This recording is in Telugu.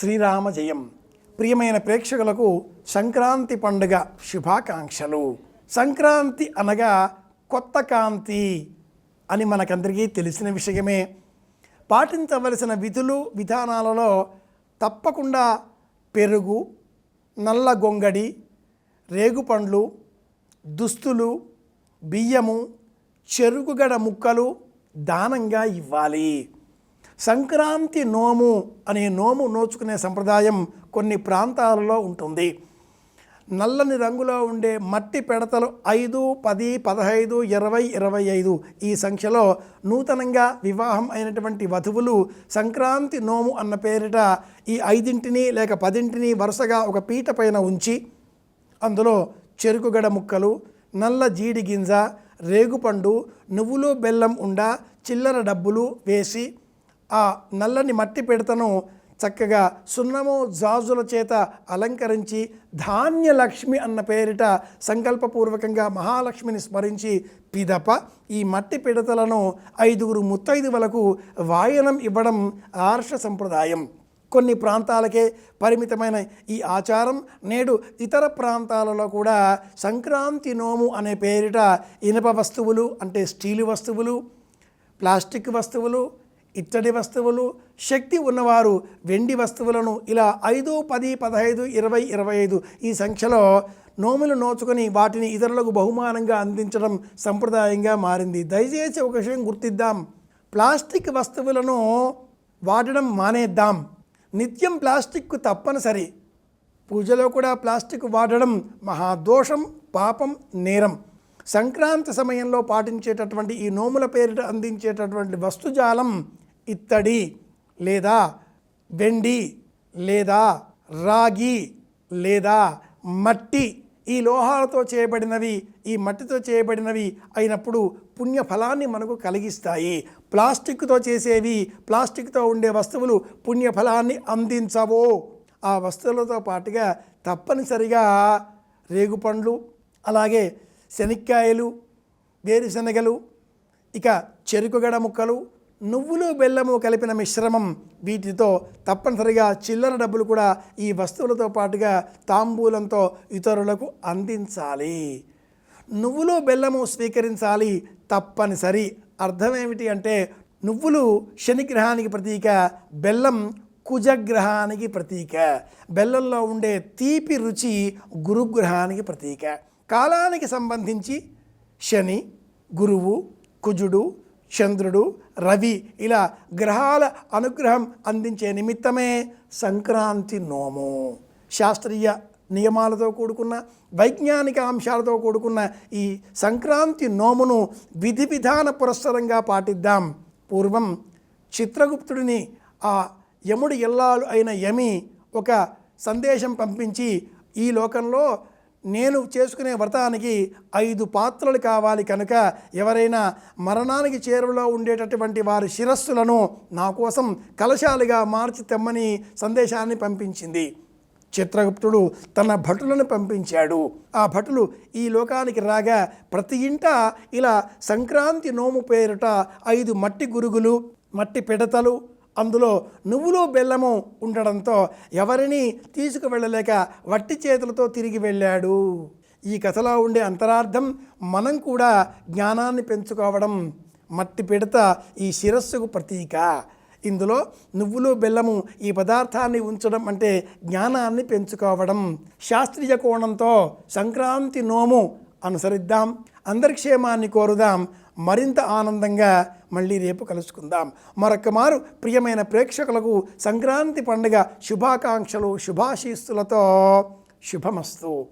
శ్రీరామ జయం ప్రియమైన ప్రేక్షకులకు సంక్రాంతి పండుగ శుభాకాంక్షలు. సంక్రాంతి అనగా కొత్త కాంతి అని మనకందరికీ తెలిసిన విషయమే. పాటించవలసిన విధులు విధానాలలో తప్పకుండా పెరుగు నల్ల గొంగడి రేగుపండ్లు దుస్తులు బియ్యము చెరుకుగడ ముక్కలు దానంగా ఇవ్వాలి. సంక్రాంతి నోము అనే నోము నోచుకునే సంప్రదాయం కొన్ని ప్రాంతాలలో ఉంటుంది. నల్లని రంగులో ఉండే మట్టి పెడతలు ఐదు పది పదహైదు ఇరవై ఇరవై ఐదు ఈ సంఖ్యలో నూతనంగా వివాహం అయినటువంటి వధువులు సంక్రాంతి నోము అన్న పేరిట ఈ ఐదింటిని లేక పదింటిని వరుసగా ఒక పీట పైన ఉంచి అందులో చెరుకుగడ ముక్కలు నల్ల జీడి గింజ రేగుపండు నువ్వులు బెల్లం ఉండ చిల్లర డబ్బులు వేసి ఆ నల్లని మట్టి పిడతను చక్కగా సున్నము జాజుల చేత అలంకరించి ధాన్యలక్ష్మి అన్న పేరిట సంకల్పపూర్వకంగా మహాలక్ష్మిని స్మరించి పిదప ఈ మట్టి పిడతలను ఐదుగురు ముత్తైదువులకు వాయనం ఇవ్వడం ఆర్ష సంప్రదాయం. కొన్ని ప్రాంతాలకే పరిమితమైన ఈ ఆచారం నేడు ఇతర ప్రాంతాలలో కూడా సంక్రాంతి నోము అనే పేరిట ఇనప వస్తువులు అంటే స్టీలు వస్తువులు ప్లాస్టిక్ వస్తువులు ఇత్తడి వస్తువులు శక్తి ఉన్నవారు వెండి వస్తువులను ఇలా ఐదు పది పదహైదు ఇరవై ఇరవై ఐదు ఈ సంఖ్యలో నోములు నోచుకొని వాటిని ఇతరులకు బహుమానంగా అందించడం సంప్రదాయంగా మారింది. దయచేసి ఒక విషయం గుర్తిద్దాం. ప్లాస్టిక్ వస్తువులను వాడడం మానేద్దాం. నిత్యం ప్లాస్టిక్ తప్పనిసరి. పూజలో కూడా ప్లాస్టిక్ వాడడం మహాదోషం పాపం నేరం. సంక్రాంతి సమయంలో పాటించేటటువంటి ఈ నోముల పేరిట అందించేటటువంటి వస్తుజాలం ఇత్తడి లేదా వెండి లేదా రాగి లేదా మట్టి. ఈ లోహాలతో చేయబడినవి ఈ మట్టితో చేయబడినవి అయినప్పుడు పుణ్యఫలాన్ని మనకు కలిగిస్తాయి. ప్లాస్టిక్తో చేసేవి ప్లాస్టిక్తో ఉండే వస్తువులు పుణ్య ఫలాన్ని అందించవు. ఆ వస్తువులతో పాటుగా తప్పనిసరిగా రేగుపండ్లు అలాగే శనక్కాయలు వేరుశనగలు ఇక చెరుకుగడ ముక్కలు నువ్వులు బెల్లము కలిపిన మిశ్రమం వీటితో తప్పనిసరిగా చిల్లర డబ్బులు కూడా ఈ వస్తువులతో పాటుగా తాంబూలంతో ఇతరులకు అందించాలి. నువ్వులు బెల్లము స్వీకరించాలి తప్పనిసరి. అర్థం ఏమిటి అంటే నువ్వులు శనిగ్రహానికి ప్రతీక బెల్లం కుజగ్రహానికి ప్రతీక. బెల్లంలో ఉండే తీపి రుచి గురుగ్రహానికి ప్రతీక. కాలానికి సంబంధించి శని గురువు కుజుడు చంద్రుడు రవి ఇలా గ్రహాల అనుగ్రహం అందించే నిమిత్తమే సంక్రాంతి నోము. శాస్త్రీయ నియమాలతో కూడుకున్న వైజ్ఞానిక అంశాలతో కూడుకున్న ఈ సంక్రాంతి నోమును విధి విధాన పురస్సరంగా పాటిద్దాం. పూర్వం చిత్రగుప్తుడిని ఆ యముడి ఇల్లాలు అయిన యమి ఒక సందేశం పంపించి ఈ లోకంలో నేను చేసుకునే వ్రతానికి ఐదు పాత్రలు కావాలి కనుక ఎవరైనా మరణానికి చేరువలో ఉండేటటువంటి వారి శిరస్సులను నా కోసం కలశాలుగా మార్చి తెమ్మని సందేశాన్ని పంపించింది. చిత్రగుప్తుడు తన భటులను పంపించాడు. ఆ భటులు ఈ లోకానికి రాగా ప్రతి ఇంట ఇలా సంక్రాంతి నోము పేరుట ఐదు మట్టి గురుగులు మట్టి పిడతలు అందులో నువ్వులు బెల్లము ఉండడంతో ఎవరిని తీసుకువెళ్ళలేక వట్టి చేతులతో తిరిగి వెళ్ళాడు. ఈ కథలో ఉండే అంతరార్థం మనం కూడా జ్ఞానాన్ని పెంచుకోవడం మట్టి పిడత ఈ శిరస్సుకు ప్రతీక. ఇందులో నువ్వులు బెల్లము ఈ పదార్థాన్ని ఉంచడం అంటే జ్ఞానాన్ని పెంచుకోవడం. శాస్త్రీయ కోణంతో సంక్రాంతి నోము అనుసరిద్దాం. అందరి క్షేమాన్ని కోరుదాం. మరింత ఆనందంగా మళ్ళీ రేపు కలుసుకుందాం. మరొక మారు ప్రియమైన ప్రేక్షకులకు సంక్రాంతి పండుగ శుభాకాంక్షలు శుభాశీస్సులతో శుభమస్తు.